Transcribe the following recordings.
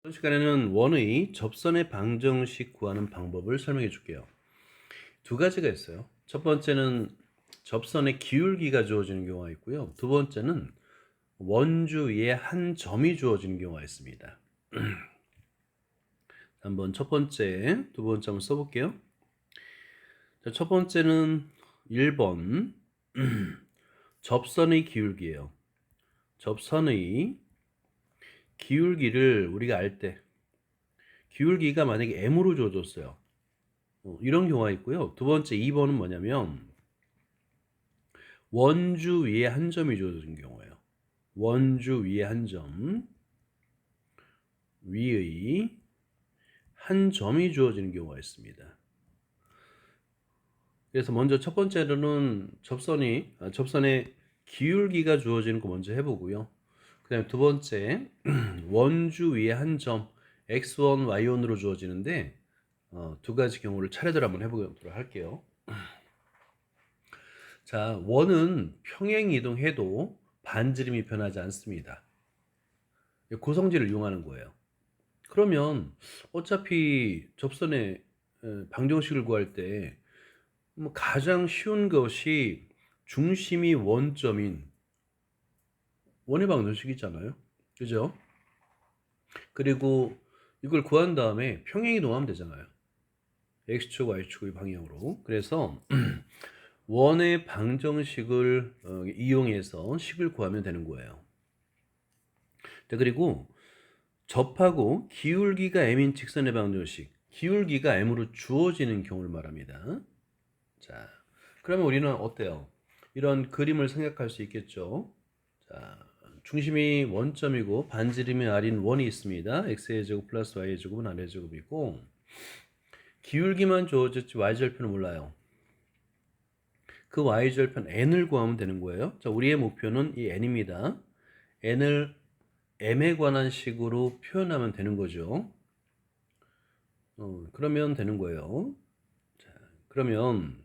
이번 시간에는 원의 접선의 방정식 구하는 방법을 설명해 줄게요. 두 가지가 있어요. 첫 번째는 접선의 기울기가 주어지는 경우가 있고요. 두 번째는 원주 위에 한 점이 주어지는 경우가 있습니다. 한번 첫 번째, 두 번째 한번 써볼게요. 자, 첫 번째는 1번 접선의 기울기예요. 접선의 기울기를 우리가 알 때 기울기가 만약에 m으로 주어졌어요. 어, 이런 경우가 있고요. 두 번째 2번은 뭐냐면 원주 위에 한 점이 주어진 경우예요. 원주 위에 한 점, 위의 한 점이 주어지는 경우가 있습니다. 그래서 먼저 첫 번째로는 접선이 아, 접선의 기울기가 주어지는 거 먼저 해보고요. 그다음에 두 번째 원주 위에 한 점 x1, y1으로 주어지는데 어, 두 가지 경우를 차례대로 한번 해보도록 할게요. 자, 원은 평행 이동해도 반지름이 변하지 않습니다. 고성질을 이용하는 거예요. 그러면 어차피 접선의 에, 방정식을 구할 때뭐 가장 쉬운 것이 중심이 원점인 원의 방정식이잖아요. 그죠? 그리고 이걸 구한 다음에 평행 이 동하면 되잖아요. x축, y축의 방향으로. 그래서 원의 방정식을 어, 이용해서 식을 구하면 되는 거예요. 자, 그리고 접하고 기울기가 m인 직선의 방정식, 기울기가 m으로 주어지는 경우를 말합니다. 자, 그러면 우리는 어때요? 이런 그림을 생각할 수 있겠죠? 자, 중심이 원점이고 반지름이 r인 원이 있습니다. x의 제곱 플러스 y의 제곱은 r의 제곱이고 기울기만 주어졌지 y절편은 몰라요. 그 y절편 n을 구하면 되는 거예요. 자, 우리의 목표는 이 n입니다. n을 m에 관한 식으로 표현하면 되는 거죠. 어, 그러면 되는 거예요. 자, 그러면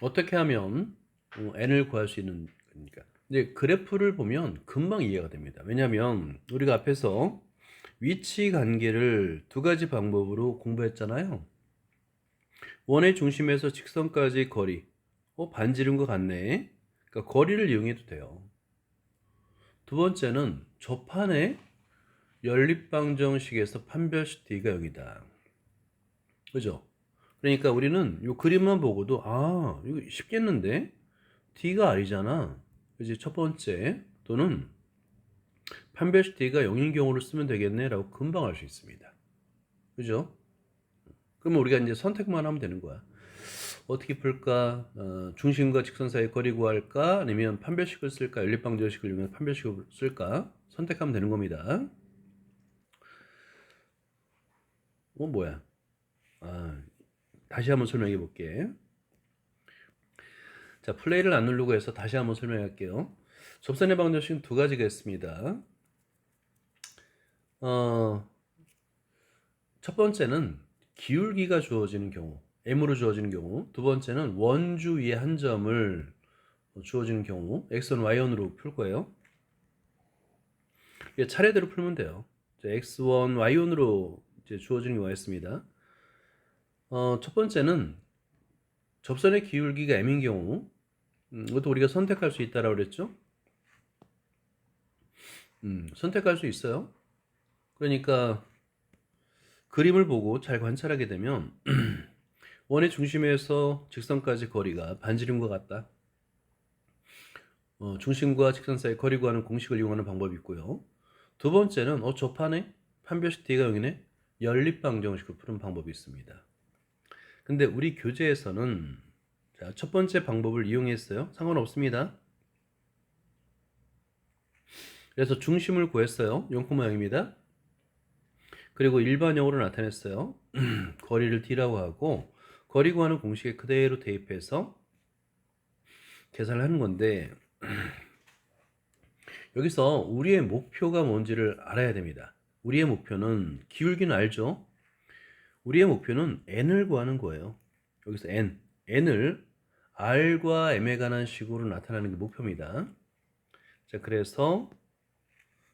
어떻게 하면 어, n을 구할 수 있는 겁니까? 이제 그래프를 보면 금방 이해가 됩니다. 왜냐하면 우리가 앞에서 위치 관계를 두 가지 방법으로 공부했잖아요. 원의 중심에서 직선까지 거리, 어, 반지름과 같네. 그러니까 거리를 이용해도 돼요. 두 번째는 접한의 연립방정식에서 판별식 d가 0이다. 그죠? 그러니까 우리는 이 그림만 보고도 아 이거 쉽겠는데 d가 r이잖아. 이제 첫 번째 또는 판별식 d가 0인 경우를 쓰면 되겠네라고 금방 알 수 있습니다. 그죠? 그러면 우리가 이제 선택만 하면 되는 거야. 어떻게 풀까? 어, 중심과 직선 사이 거리 구할까? 아니면 판별식을 쓸까? 연립방정식을 이용해서 판별식을 쓸까? 선택하면 되는 겁니다. 어 뭐야? 아, 다시 한번 설명해 볼게. 자, 플레이를 안 누르고 해서 다시 한번 설명할게요. 접선의 방정식은 두 가지가 있습니다. 어, 첫 번째는 기울기가 주어지는 경우, m으로 주어지는 경우. 두 번째는 원주 위에 한 점을 주어지는 경우, x1, y1으로 풀 거예요. 이게 차례대로 풀면 돼요. 자, x1, y1으로 이제 주어지는 경우가 있습니다. 어, 첫 번째는 접선의 기울기가 m인 경우, 음, 이것도 우리가 선택할 수 있다라고 그랬죠? 음, 선택할 수 있어요. 그러니까 그림을 보고 잘 관찰하게 되면 원의 중심에서 직선까지 거리가 반지름과 같다. 어, 중심과 직선 사이 거리 구하는 공식을 이용하는 방법이 있고요. 두 번째는 어 접하네 판별식 d가 0이네 연립 방정식을 푸는 방법이 있습니다. 근데 우리 교재에서는 자, 첫 번째 방법을 이용했어요. 상관없습니다. 그래서 중심을 구했어요. 0,0입니다. 그리고 일반형으로 나타냈어요. 거리를 d라고 하고 거리 구하는 공식에 그대로 대입해서 계산을 하는 건데 여기서 우리의 목표가 뭔지를 알아야 됩니다. 우리의 목표는 기울기는 알죠? 우리의 목표는 n을 구하는 거예요. 여기서 n, n을 r과 m에 관한 식으로 나타나는 게 목표입니다. 자, 그래서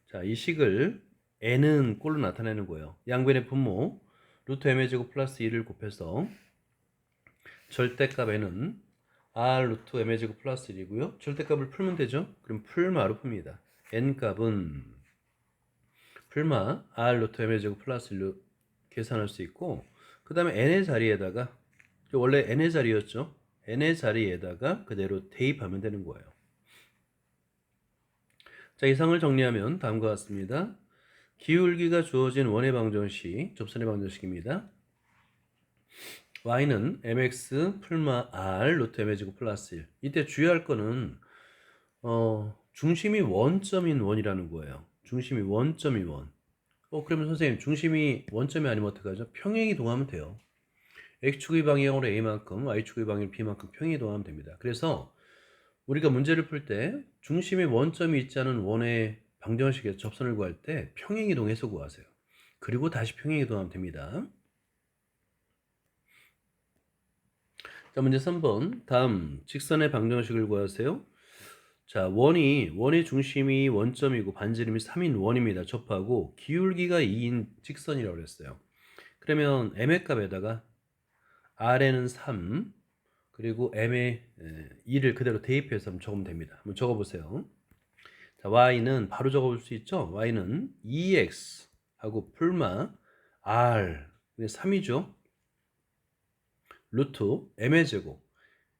자, 이 식을 n은 꼴로 나타내는 거예요. 양변의 분모 루트 m의 제곱 플러스 1을 곱해서 절대값 n은 r 루트 m의 제곱 플러스 1이고요. 절대값을 풀면 되죠. 그럼 풀마로 풉니다. n 값은 풀마 r 루트 m의 제곱 플러스 1로 계산할 수 있고 그 다음에 n의 자리에다가 원래 n의 자리였죠. n의 자리에다가 그대로 대입하면 되는 거예요. 자, 이상을 정리하면 다음과 같습니다. 기울기가 주어진 원의 방정식, 접선의 방정식입니다. y는 mx 풀마 r 루트 m의 제곱 플러스 1. 이때 주의할 거는 어, 중심이 원점인 원이라는 거예요. 중심이 원점이 원. 어, 그러면 선생님 중심이 원점이 아니면 어떡하죠? 평행 이 동하면 돼요. X축의 방향으로 a만큼, y축의 방향으로 b만큼 평행 이동하면 됩니다. 그래서 우리가 문제를 풀 때 중심에 원점이 있지 않은 원의 방정식에서 접선을 구할 때 평행 이동해서 구하세요. 그리고 다시 평행 이동하면 됩니다. 자, 문제 3번. 다음 직선의 방정식을 구하세요. 자, 원이 원의 중심이 원점이고 반지름이 3인 원입니다. 접하고 기울기가 2인 직선이라고 그랬어요. 그러면 m의 값에다가 r에는 3 그리고 m의 2를 그대로 대입해서 적으면 됩니다. 한번 적어 보세요. 자, y는 바로 적어 볼 수 있죠? y는 2x 하고 풀마 r 3이죠. 루트 m의 제곱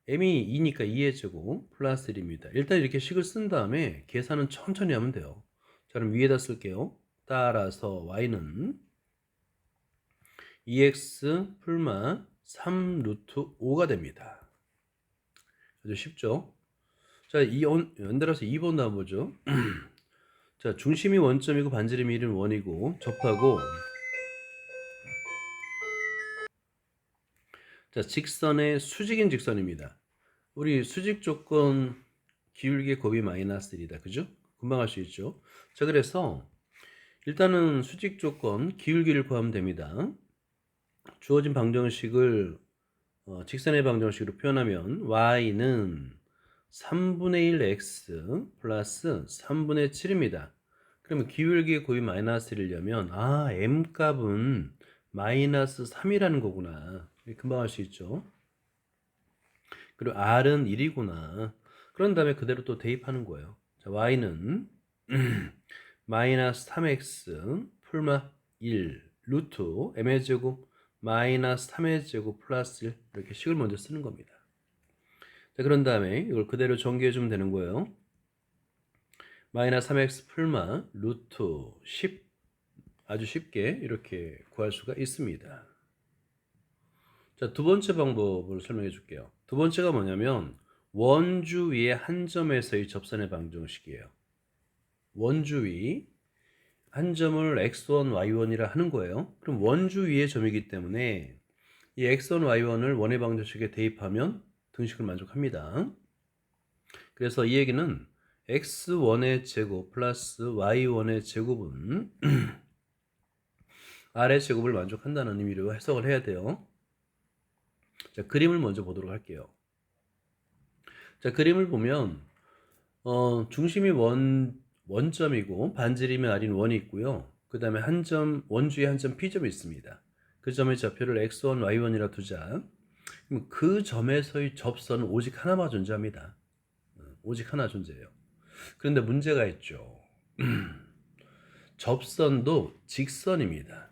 m이 2니까 2의 제곱 플러스 1입니다. 일단 이렇게 식을 쓴 다음에 계산은 천천히 하면 돼요. 자 그럼 위에다 쓸게요. 따라서 y는 2x 풀마 3 루트 5가 됩니다. 아주 쉽죠? 자, 이 연, 연달아서 2번 나와보죠. 자, 중심이 원점이고 반지름이 1은 원이고 접하고 자, 직선의 수직인 직선입니다. 우리 수직 조건 기울기 곱이 마이너스 1이다. 그죠? 금방 할 수 있죠. 자, 그래서 일단은 수직 조건 기울기를 구하면 됩니다. 주어진 방정식을 어, 직선의 방정식으로 표현하면 y는 3분의 1 x 플러스 3분의 7입니다. 그러면 기울기의 곱이 마이너스 1이려면 아 m 값은 마이너스 3이라는 거구나. 금방 할수 있죠. 그리고 r은 1이구나. 그런 다음에 그대로 또 대입하는 거예요. 자, y는 마이너스 3x 풀마 1 루트 m의 제곱 마이너스 3의 제곱 플러스 1 이렇게 식을 먼저 쓰는 겁니다. 자, 그런 다음에 이걸 그대로 전개해 주면 되는 거예요. 마이너스 3x 풀마 루트 10 아주 쉽게 이렇게 구할 수가 있습니다. 자, 두 번째 방법을 설명해 줄게요. 두 번째가 뭐냐면 원주 위의 한 점에서의 접선의 방정식이에요. 원주 위 한 점을 x1, y1이라 하는 거예요. 그럼 원주 위의 점이기 때문에 이 x1, y1을 원의 방정식에 대입하면 등식을 만족합니다. 그래서 이 얘기는 x1의 제곱 플러스 y1의 제곱은 r의 제곱을 만족한다는 의미로 해석을 해야 돼요. 자, 그림을 먼저 보도록 할게요. 자, 그림을 보면 어, 중심이 원 원점이고 반지름이 아닌 원이 있고요. 그 다음에 한 점 원주에 한 점 P점이 있습니다. 그 점의 좌표를 x1, y1이라 두자. 그 점에서의 접선은 오직 하나만 존재합니다. 어, 오직 하나 존재해요. 그런데 문제가 있죠. 접선도 직선입니다.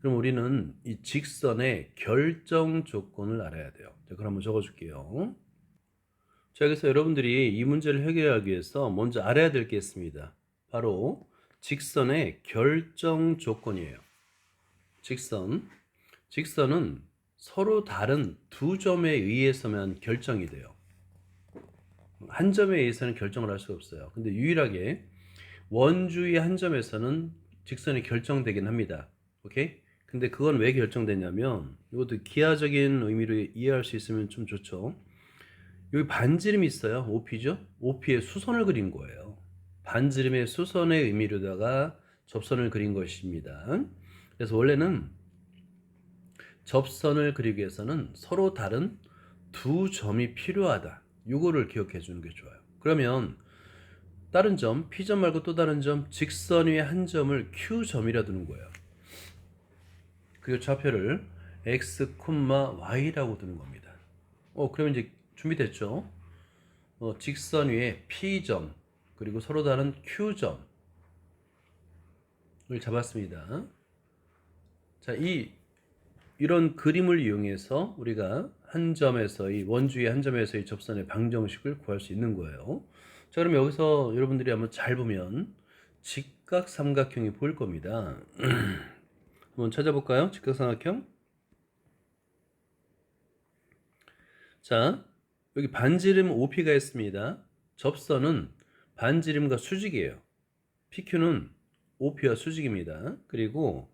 그럼 우리는 이 직선의 결정 조건을 알아야 돼요. 자, 그럼 한번 적어줄게요. 자, 그래서 여러분들이 이 문제를 해결하기 위해서 먼저 알아야 될 게 있습니다. 바로 직선의 결정 조건이에요. 직선. 직선은 서로 다른 두 점에 의해서만 결정이 돼요. 한 점에 의해서는 결정을 할 수가 없어요. 근데 유일하게 원주의 한 점에서는 직선이 결정되긴 합니다. 오케이? 근데 그건 왜 결정되냐면 이것도 기하적인 의미로 이해할 수 있으면 좀 좋죠. 여기 반지름이 있어요. OP죠? OP의 수선을 그린 거예요. 반지름의 수선의 의미로다가 접선을 그린 것입니다. 그래서 원래는 접선을 그리기 위해서는 서로 다른 두 점이 필요하다. 이거를 기억해 주는 게 좋아요. 그러면 다른 점, P점 말고 또 다른 점, 직선 위에 한 점을 Q점이라 두는 거예요. 그리고 좌표를 X, Y라고 두는 겁니다. 어, 그러면 이제 준비됐죠? 어, 직선 위에 P점, 그리고 서로 다른 Q점을 잡았습니다. 자, 이 이런 그림을 이용해서 우리가 한 점에서의 원주의 한 점에서의 접선의 방정식을 구할 수 있는 거예요. 자, 그럼 여기서 여러분들이 한번 잘 보면 직각 삼각형이 보일 겁니다. 한번 찾아볼까요? 직각 삼각형. 자, 여기 반지름 OP가 있습니다. 접선은 반지름과 수직이에요. PQ는 OP와 수직입니다. 그리고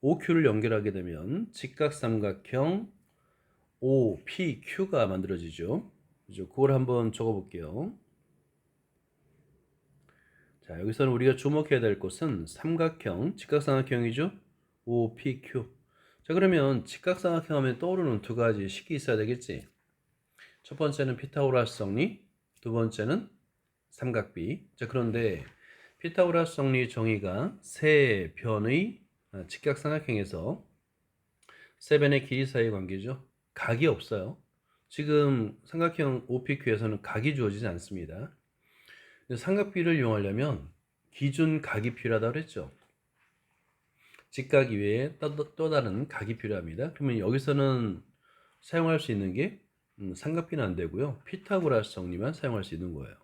OQ를 연결하게 되면 직각삼각형 OPQ가 만들어지죠. 그죠? 그걸 한번 적어 볼게요. 자, 여기서는 우리가 주목해야 될 것은 삼각형, 직각삼각형이죠. OPQ. 자, 그러면 직각삼각형 하면 떠오르는 두 가지 식이 있어야 되겠지. 첫 번째는 피타고라스 정리, 두 번째는 삼각비. 자, 그런데 피타고라스 정리 정의가 세 변의 아, 직각삼각형에서 세 변의 길이 사이의 관계죠. 각이 없어요. 지금 삼각형 OPQ에서는 각이 주어지지 않습니다. 삼각비를 이용하려면 기준 각이 필요하다고 그랬죠. 직각 이외에 또, 또 다른 각이 필요합니다. 그러면 여기서는 사용할 수 있는 게 음, 삼각비는 안 되고요. 피타고라스 정리만 사용할 수 있는 거예요.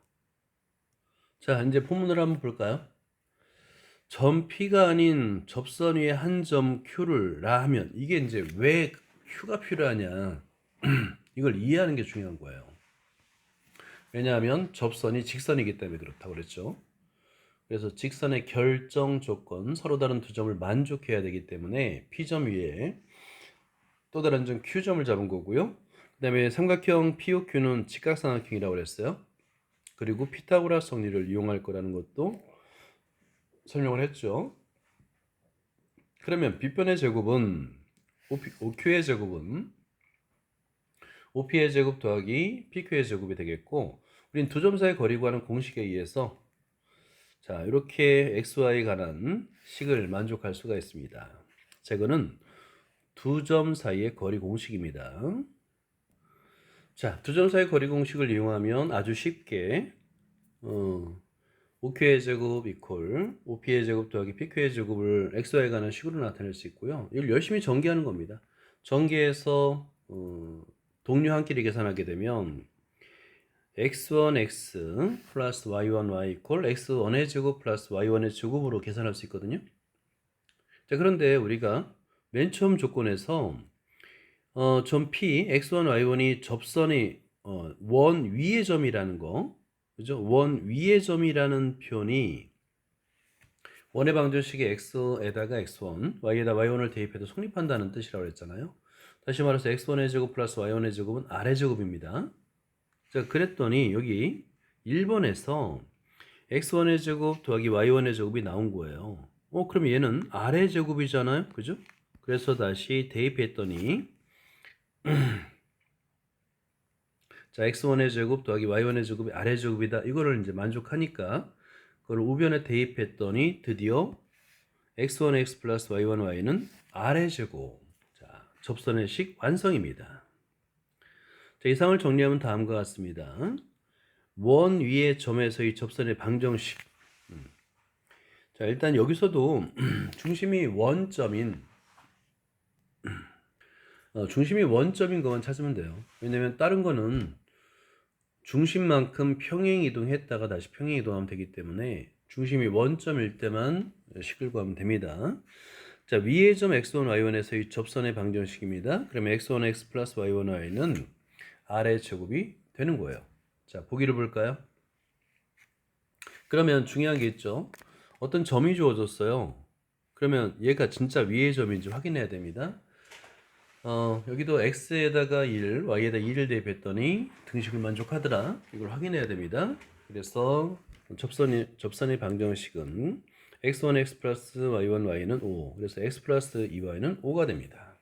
자, 이제 본문을 한번 볼까요? 점 P가 아닌 접선 위에 한 점 Q를 라 하면 이게 이제 왜 Q가 필요하냐 이걸 이해하는 게 중요한 거예요. 왜냐하면 접선이 직선이기 때문에 그렇다고 그랬죠. 그래서 직선의 결정 조건 서로 다른 두 점을 만족해야 되기 때문에 P점 위에 또 다른 점 Q점을 잡은 거고요. 그다음에 삼각형 POQ는 직각삼각형이라고 그랬어요. 그리고 피타고라스 정리를 이용할 거라는 것도 설명을 했죠. 그러면 빗변의 제곱은 OQ의 제곱은 OP의 제곱 더하기 PQ의 제곱이 되겠고 우린 두 점 사이 거리 구하는 공식에 의해서 자 이렇게 XY에 관한 식을 만족할 수가 있습니다. 자 이거는 두 점 사이의 거리 공식입니다. 자, 두 점 사이 거리 공식을 이용하면 아주 쉽게 어, OQ의 제곱 이퀄 OP의 제곱 더하기 PQ의 제곱을 XY에 관한 식으로 나타낼 수 있고요. 이걸 열심히 전개하는 겁니다. 전개해서 어, 동류 한 끼리 계산하게 되면 x1x 플러스 y1y 이퀄 x1의 제곱 플러스 y1의 제곱으로 계산할 수 있거든요. 자, 그런데 우리가 맨 처음 조건에서 어, 점 P, x1, y1이 접선이 어, 원 위의 점이라는 거, 그죠? 원 위의 점이라는 표현이 원의 방정식에 x에다가 x1, y에다 y1을 대입해도 성립한다는 뜻이라고 했잖아요. 다시 말해서 x1의 제곱 플러스 y1의 제곱은 아래 제곱입니다. 자, 그랬더니 여기 1번에서 x1의 제곱 더하기 y1의 제곱이 나온 거예요. 어, 그럼 얘는 아래 제곱이잖아요. 그죠? 그래서 다시 대입했더니 자, x1의 제곱 더하기 y1의 제곱이 아래 제곱이다. 이거를 이제 만족하니까 그걸 우변에 대입했더니 드디어 x1x 플러스 y1y는 아래 제곱. 자, 접선의 식 완성입니다. 자, 이상을 정리하면 다음과 같습니다. 원 위의 점에서의 접선의 방정식. 음. 자, 일단 여기서도 중심이 원점인 어, 중심이 원점인 것만 찾으면 돼요. 왜냐면 다른 거는 중심만큼 평행 이동했다가 다시 평행 이동하면 되기 때문에 중심이 원점일 때만 구하면 됩니다. 자, 위의 점 x1, y1에서의 접선의 방정식입니다. 그러면 x1x 플러스 y1, y는 아래 제곱이 되는 거예요. 자, 보기를 볼까요? 그러면 중요한 게 있죠. 어떤 점이 주어졌어요. 그러면 얘가 진짜 위의 점인지 확인해야 됩니다. 어, 여기도 x에다가 1, y에다 2를 대입했더니 등식을 만족하더라. 이걸 확인해야 됩니다. 그래서 접선의, 접선의 방정식은 x1, x 플러스 y1, y는 5. 그래서 x 플러스 2y는 5가 됩니다.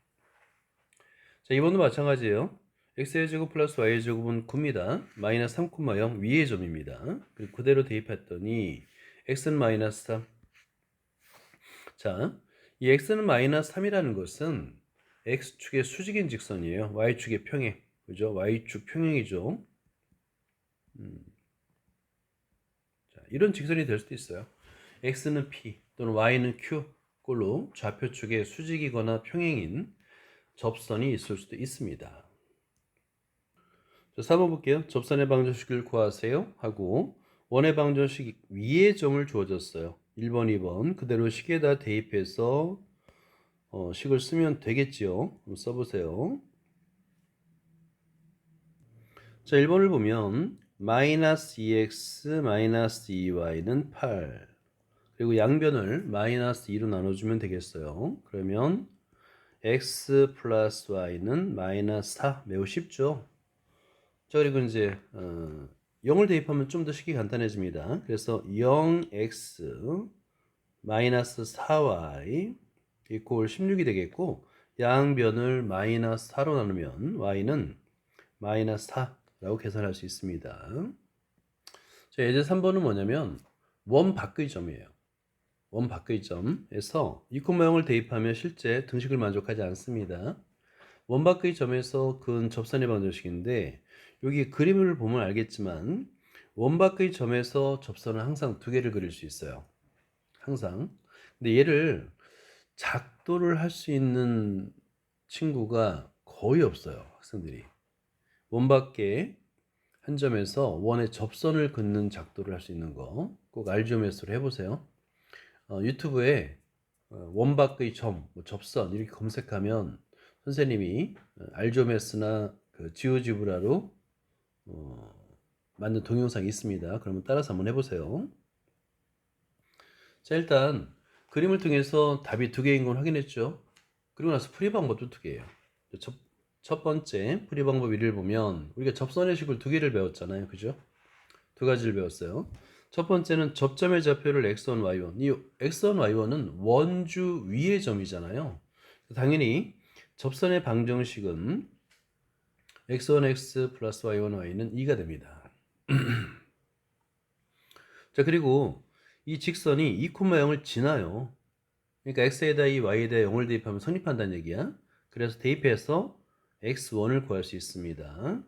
자, 이번도 마찬가지예요. x의 제곱 플러스 y의 제곱은 9입니다. 마이너스 3,0 위의 점입니다. 그리고 그대로 대입했더니 x는 마이너스 3. 자, 이 x는 마이너스 3이라는 것은 x축의 수직인 직선이에요. y축의 평행. 그죠? y축 평행이죠. 음. 자, 이런 직선이 될 수도 있어요. x는 p 또는 y는 q 꼴로 좌표축의 수직이거나 평행인 접선이 있을 수도 있습니다. 자, 3번 볼게요. 접선의 방정식을 구하세요 하고 원의 방정식 위에 점을 주어졌어요. 1번, 2번 그대로 식에다 대입해서 어, 식을 쓰면 되겠지요. 한번 써보세요. 자, 1번을 보면 마이너스 2x 마이너스 2y는 8 그리고 양변을 마이너스 2로 나눠주면 되겠어요. 그러면 x 플러스 y는 마이너스 4 매우 쉽죠. 자 그리고 이제 어, 0을 대입하면 좀 더 쉽게 간단해집니다. 그래서 0x 마이너스 4y 이꼴 16이 되겠고 양변을 마이너스 4로 나누면 y는 마이너스 4라고 계산할 수 있습니다. 자, 예제 3번은 뭐냐면 원 밖의 점이에요. 원 밖의 점에서 2,0을 대입하면 실제 등식을 만족하지 않습니다. 원 밖의 점에서 근 접선의 방정식인데 여기 그림을 보면 알겠지만 원 밖의 점에서 접선은 항상 두 개를 그릴 수 있어요. 항상. 근데 얘를 작도를 할 수 있는 친구가 거의 없어요. 학생들이. 원 밖에 한 점에서 원의 접선을 긋는 작도를 할 수 있는 거 꼭 알지오메스로 해보세요. 어, 유튜브에 어, 원 밖의 점, 뭐 접선 이렇게 검색하면 선생님이 어, 알지오메스나 그 지오지브라로 어, 만든 동영상이 있습니다. 그러면 따라서 한번 해보세요. 자 일단 그림을 통해서 답이 두 개인 걸 확인했죠. 그리고 나서 풀이 방법도 두 개예요. 첫, 첫 번째 풀이 방법 1을 보면 우리가 접선의 식을 두 개를 배웠잖아요. 그죠? 두 가지를 배웠어요. 첫 번째는 접점의 좌표를 x1, y1. 이 x1, y1은 원주 위의 점이잖아요. 당연히 접선의 방정식은 x1x 플러스 y1, y는 2가 됩니다. 자, 그리고 이 직선이 2,0을 지나요. 그러니까 x에다 2, y에다 0을 대입하면 성립한다는 얘기야. 그래서 대입해서 x1을 구할 수 있습니다.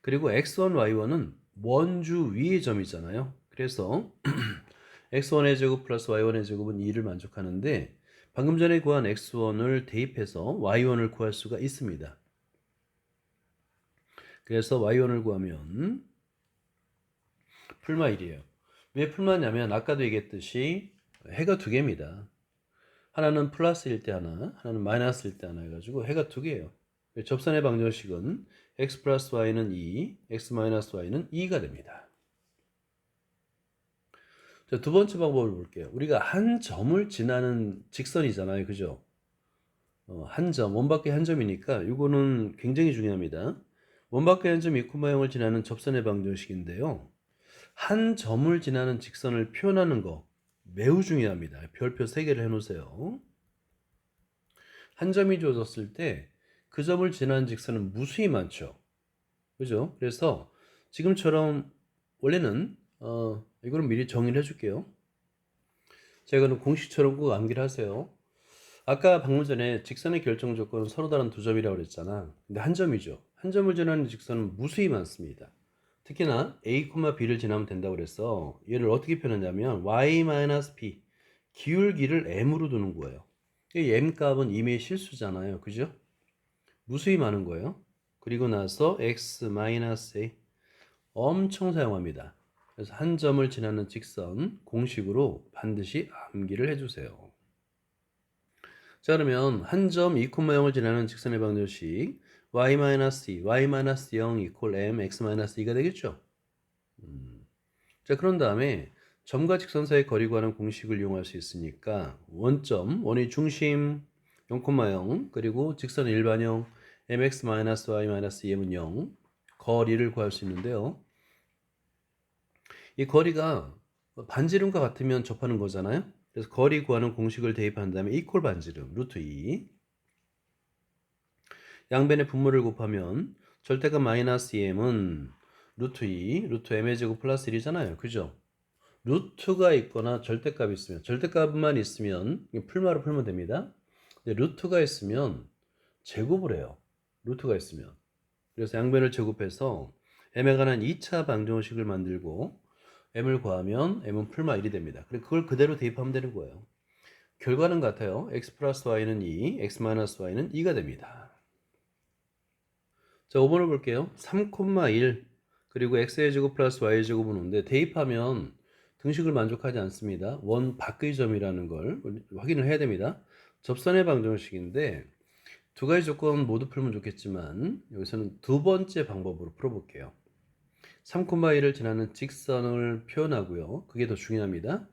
그리고 x1, y1은 원주 위의 점이잖아요. 그래서 x1의 제곱 플러스 y1의 제곱은 2를 만족하는데 방금 전에 구한 x1을 대입해서 y1을 구할 수가 있습니다. 그래서 y1을 구하면 풀마 1이에요. 왜 풀마냐면 아까도 얘기했듯이 해가 두 개입니다. 하나는 플러스일 때 하나, 하나는 마이너스일 때 하나 해가지고 해가 두 개예요. 접선의 방정식은 x 플러스 y는 2, x 마이너스 y는 2가 됩니다. 자, 두 번째 방법을 볼게요. 우리가 한 점을 지나는 직선이잖아요. 그죠? 어, 한 점, 원밖에 한 점이니까 이거는 굉장히 중요합니다. 원밖에 한 점, 2,0을 지나는 접선의 방정식인데요. 한 점을 지나는 직선을 표현하는 거 매우 중요합니다. 별표 3개를 해놓으세요. 한 점이 주어졌을 때 그 점을 지나는 직선은 무수히 많죠. 그죠? 그래서 지금처럼 원래는 어, 이거는 미리 정의를 해줄게요. 제가는 공식처럼 꼭 암기를 하세요. 아까 방금 전에 직선의 결정 조건은 서로 다른 두 점이라고 그랬잖아. 근데 한 점이죠. 한 점을 지나는 직선은 무수히 많습니다. 특히나 a, b를 지나면 된다고 그래서 얘를 어떻게 표현하냐면 y-p 기울기를 m으로 두는 거예요. 이 m 값은 이미 실수잖아요. 그죠? 무수히 많은 거예요. 그리고 나서 x-a 엄청 사용합니다. 그래서 한 점을 지나는 직선 공식으로 반드시 암기를 해주세요. 자 그러면 한 점 2,0을 지나는 직선의 방정식 y-2, y-0 이퀄 m, x-2가 되겠죠? 음. 자 그런 다음에 점과 직선 사이 거리 구하는 공식을 이용할 수 있으니까 원점, 원의 중심 0,0 그리고 직선의 일반형 mx-y-2m은 0 거리를 구할 수 있는데요. 이 거리가 반지름과 같으면 접하는 거잖아요. 그래서 거리 구하는 공식을 대입한 다음에 이퀄 반지름 루트 2 양변의 분모를 곱하면 절대값 마이너스 2m은 루트 2, 루트 m의 제곱 플러스 1이잖아요. 그죠? 루트가 있거나 절대값이 있으면 절대값만 있으면 풀마로 풀면 됩니다. 근데 루트가 있으면 제곱을 해요. 루트가 있으면. 그래서 양변을 제곱해서 m에 관한 2차 방정식을 만들고 m을 구하면 m은 풀마 1이 됩니다. 그리고 그걸 그대로 대입하면 되는 거예요. 결과는 같아요. x 플러스 y는 2, x 마이너스 y는 2가 됩니다. 자, 5번을 볼게요. 3,1 그리고 x의 제곱 플러스 y의 제곱은 5인데 대입하면 등식을 만족하지 않습니다. 원 밖의 점이라는 걸 확인을 해야 됩니다. 접선의 방정식인데 두 가지 조건 모두 풀면 좋겠지만 여기서는 두 번째 방법으로 풀어볼게요. 3,1을 지나는 직선을 표현하고요. 그게 더 중요합니다.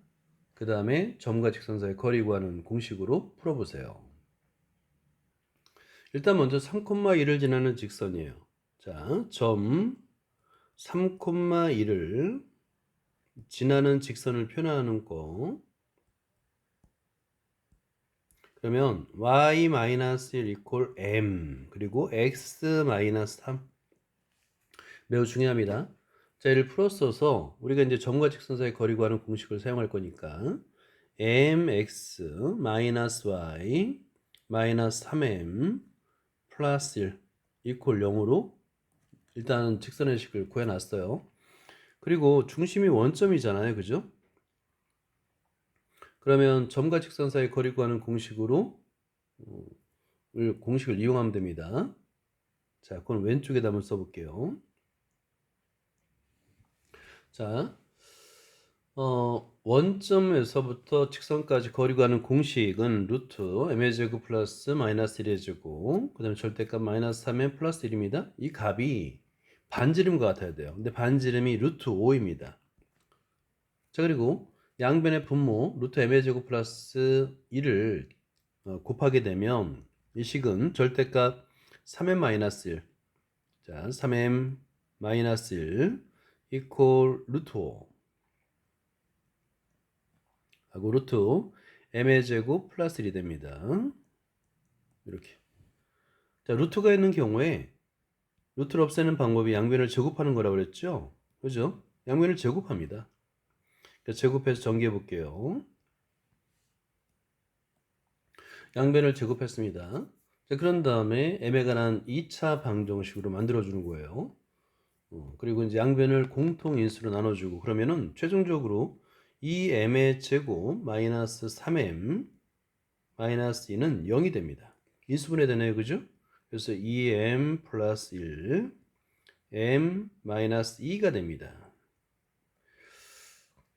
그 다음에 점과 직선 사이 거리 구하는 공식으로 풀어보세요. 일단 먼저 3,1을 지나는 직선이에요. 자, 점 3,1을 지나는 직선을 표현하는 거. 그러면 y-1 equal m 그리고 x-3 매우 중요합니다. 자, 이를 풀었어서 우리가 이제 점과 직선 사이 거리 구하는 공식을 사용할 거니까 mx 마이너스 y 마이너스 3m 플러스 1 이퀄 0으로 일단 직선의 식을 구해놨어요. 그리고 중심이 원점이잖아요. 그죠? 그러면 점과 직선 사이 거리 구하는 공식으로 어, 을- 공식을 이용하면 됩니다. 자, 그건 왼쪽에다 한번 써볼게요. 자, 어, 원점에서부터 직선까지 거리 구하는 공식은 루트 m의 제곱 플러스 마이너스 1의 제곱 그 다음에 절대값 마이너스 3m 플러스 1입니다. 이 값이 반지름과 같아야 돼요. 근데 반지름이 루트 5입니다. 자 그리고 양변의 분모 루트 m의 제곱 플러스 1을 어, 곱하게 되면 이 식은 절대값 3m 마이너스 1 자, 3m 마이너스 1 이퀄 루트 5 하고 루트 m의 제곱 플러스 1이 됩니다. 이렇게. 자, 루트가 있는 경우에 루트를 없애는 방법이 양변을 제곱하는 거라고 그랬죠? 그죠? 양변을 제곱합니다. 그래서 제곱해서 정리해 볼게요. 양변을 제곱했습니다. 자, 그런 다음에 m에 관한 2차 방정식으로 만들어 주는 거예요. 어, 그리고 이제 양변을 공통 인수로 나눠주고 그러면은 최종적으로 2m의 제곱 마이너스 3m 마이너스 2는 0이 됩니다. 인수분해 되네요. 그죠? 그래서 2m 플러스 1 m 마이너스 2가 됩니다.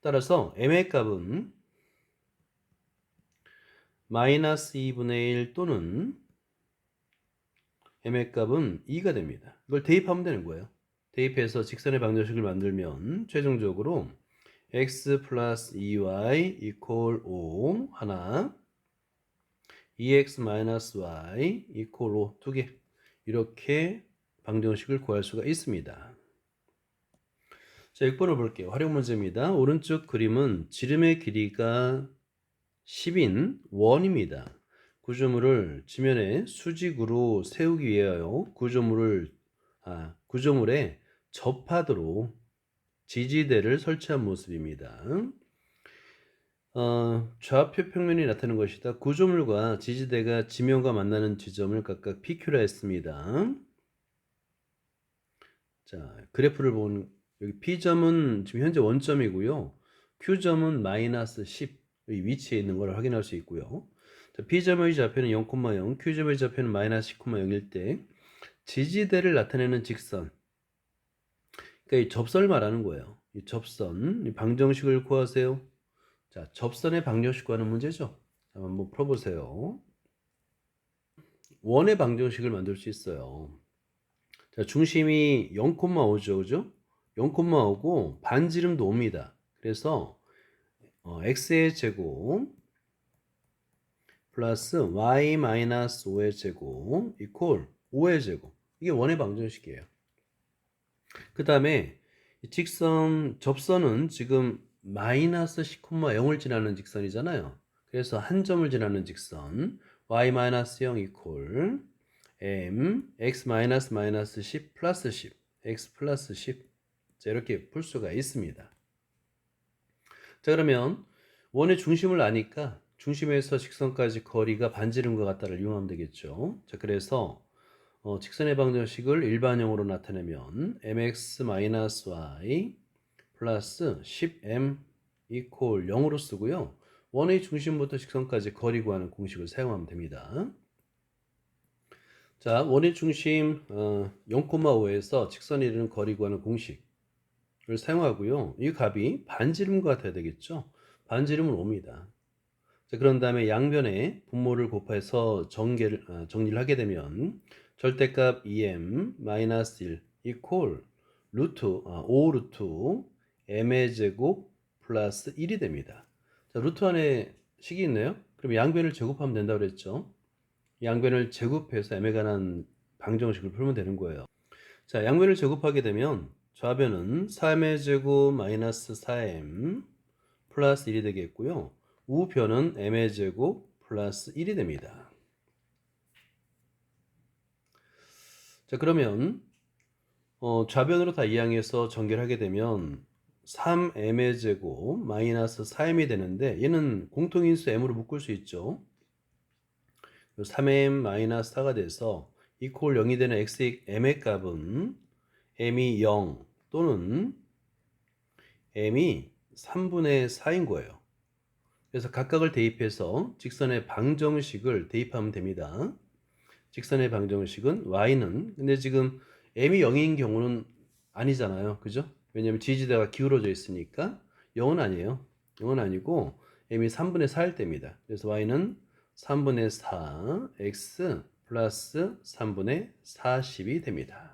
따라서 m의 값은 마이너스 2분의 1 또는 m의 값은 2가 됩니다. 이걸 대입하면 되는 거예요. 대입해서 직선의 방정식을 만들면 최종적으로 x 플러스 2y 이퀄 5 하나 2x 마이너스 y 이퀄 5두 개 이렇게 방정식을 구할 수가 있습니다. 자, 6번을 볼게요. 활용 문제입니다. 오른쪽 그림은 지름의 길이가 10인 원입니다. 구조물을 지면에 수직으로 세우기 위하여 구조물을 아, 구조물에 접하도록 지지대를 설치한 모습입니다. 어, 좌표 평면이 나타나는 것이다. 구조물과 지지대가 지면과 만나는 지점을 각각 PQ라 했습니다. 자, 그래프를 보면 여기 P점은 지금 현재 원점이고요. Q점은 마이너스 10의 위치에 있는 걸 확인할 수 있고요. 자, P점의 좌표는 0,0, Q점의 좌표는 마이너스 10,0일 때 지지대를 나타내는 직선 그러니까 이 접선을 말하는 거예요. 이 접선, 이 방정식을 구하세요. 자, 접선의 방정식 구하는 문제죠. 한번 풀어보세요. 원의 방정식을 만들 수 있어요. 자, 중심이 0,5죠, 그죠? 0,5고 반지름도 5입니다. 그래서 어, x의 제곱 플러스 y 마이너스 5의 제곱 이퀄 5의 제곱 이게 원의 방정식이에요. 그 다음에 직선 접선은 지금 마이너스 10,0을 지나는 직선이잖아요. 그래서 한 점을 지나는 직선 y 마이너스 0 이퀄 m x 마이너스 마이너스 10 플러스 10 x 플러스 10 자, 이렇게 풀 수가 있습니다. 자 그러면 원의 중심을 아니까 중심에서 직선까지 거리가 반지름과 같다를 이용하면 되겠죠. 자 그래서 어, 직선의 방정식을 일반형으로 나타내면 mx 마이너스 y 플러스 10m 이퀄 0으로 쓰고요. 원의 중심부터 직선까지 거리 구하는 공식을 사용하면 됩니다. 자, 원의 중심 어, 0,5에서 직선에 이르는 거리 구하는 공식을 사용하고요. 이 값이 반지름과 같아야 되겠죠. 반지름은 5입니다. 자, 그런 다음에 양변에 분모를 곱해서 정계를, 아, 정리를 하게 되면 절대값 2m 마이너스 1 이퀄 루트 아, 5 루트 m의 제곱 플러스 1이 됩니다. 자, 루트 안에 식이 있네요. 그럼 양변을 제곱하면 된다고 그랬죠. 양변을 제곱해서 m에 관한 방정식을 풀면 되는 거예요. 자, 양변을 제곱하게 되면 좌변은 3의 제곱 마이너스 4m 플러스 1이 되겠고요. 우변은 m의 제곱 플러스 1이 됩니다. 자, 그러면 어, 좌변으로 다 이항해서 전개하게 되면 3m의 제곱 마이너스 4m이 되는데 얘는 공통인수 m으로 묶을 수 있죠. 3m 마이너스 4가 돼서 이퀄 0이 되는 x m의 값은 m이 0 또는 m이 3분의 4인 거예요. 그래서 각각을 대입해서 직선의 방정식을 대입하면 됩니다. 직선의 방정식은 y는 근데 지금 m이 0인 경우는 아니잖아요. 그죠? 왜냐면 지지대가 기울어져 있으니까 0은 아니에요. 0은 아니고 m이 3분의 4일 때입니다. 그래서 y는 3분의 4 x 플러스 3분의 40이 됩니다.